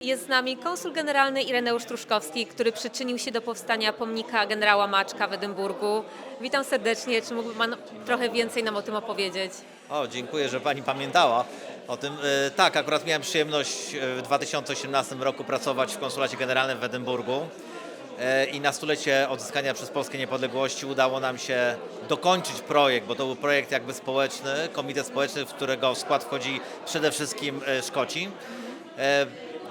Jest z nami konsul generalny Ireneusz Truszkowski, który przyczynił się do powstania pomnika generała Maczka w Edynburgu. Witam serdecznie. Czy mógłby Pan trochę więcej nam o tym opowiedzieć? O, dziękuję, że Pani pamiętała o tym. E, Tak, akurat miałem przyjemność e, w 2018 roku pracować w Konsulacie Generalnym w Edynburgu E, i na stulecie odzyskania przez Polskę niepodległości udało nam się dokończyć projekt, bo to był projekt jakby społeczny, komitet społeczny, w którego skład wchodzi przede wszystkim Szkoci.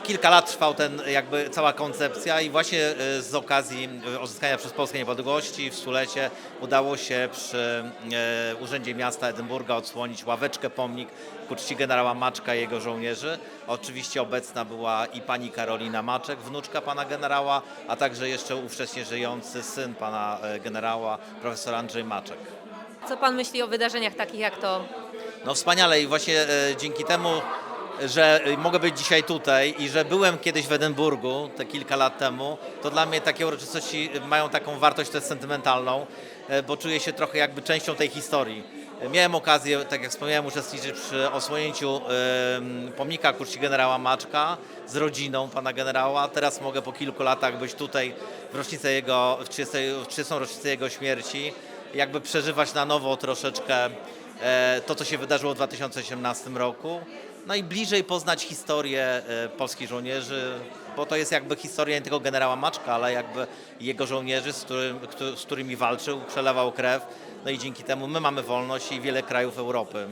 Kilka lat trwał ten, jakby cała koncepcja i właśnie e, z okazji e, odzyskania przez Polskę niepodległości w stulecie udało się przy e, Urzędzie Miasta Edynburga odsłonić ławeczkę pomnik ku czci generała Maczka i jego żołnierzy. Oczywiście obecna była i pani Karolina Maczek, wnuczka pana generała, a także jeszcze ówcześnie żyjący syn pana generała, profesor Andrzej Maczek. Co Pan myśli o wydarzeniach takich jak to? No wspaniale i właśnie dzięki temu, że e, mogę być dzisiaj tutaj i że byłem kiedyś w Edynburgu te kilka lat temu, to dla mnie takie uroczystości mają taką wartość też sentymentalną, e, bo czuję się trochę jakby częścią tej historii. Miałem okazję, tak jak wspomniałem, uczestniczyć przy osłonięciu pomnika ku czci generała Maczka z rodziną pana generała. Teraz mogę po kilku latach być tutaj w rocznicę jego, w 30, w 30. rocznicę jego śmierci, jakby przeżywać na nowo troszeczkę to, co się wydarzyło w 2018 roku. No i bliżej poznać historię e, polskich żołnierzy, bo to jest jakby historia nie tylko generała Maczka, ale jakby jego żołnierzy, z, którym, któ- z którymi walczył, przelewał krew. No i dzięki temu my mamy wolność i wiele krajów Europy.